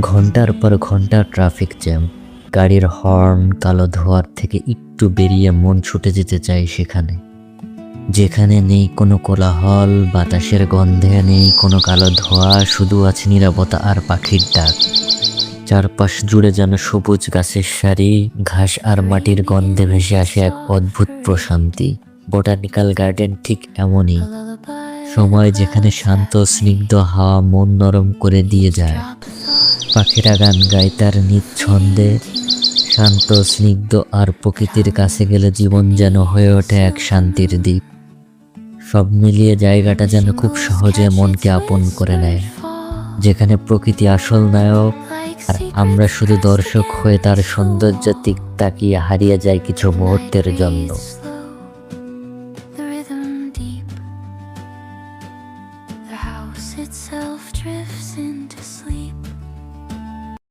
ঘণ্টার পর ঘণ্টা ট্রাফিক জ্যাম গাড়ির হর্ন কালো ধোয়ার থেকে একটু বেরিয়ে মন ছুটে যেতে চায় সেখানে। যেখানে নেই কোনো কোলাহল, বাতাসের গন্ধে নেই কোনো কালো ধোঁয়া, শুধু আছে নিরাপত্তা আর পাখির ডাক। চারপাশ জুড়ে যেন সবুজ গাছের সারি, ঘাস আর মাটির গন্ধে ভেসে আসে এক অদ্ভুত প্রশান্তি। বোটানিক্যাল গার্ডেন ঠিক এমনই। সময় যেখানে শান্ত, স্নিগ্ধ হাওয়া মন নরম করে দিয়ে যায়। পাখিরা গান গায় তার নিজ ছন্দে শান্ত, স্নিগ্ধ আর প্রকৃতির কাছে গেলে জীবন যেন হয়ে ওঠে এক শান্তির দ্বীপ। সব মিলিয়ে জায়গাটা যেন খুব সহজে মনকে আপন করে নেয়। যেখানে প্রকৃতি আসল নায়ক, আর আমরা শুধু দর্শক হয়ে তার সৌন্দর্য তাকিয়ে হারিয়ে যাই কিছু মুহূর্তের জন্য। house itself drifts into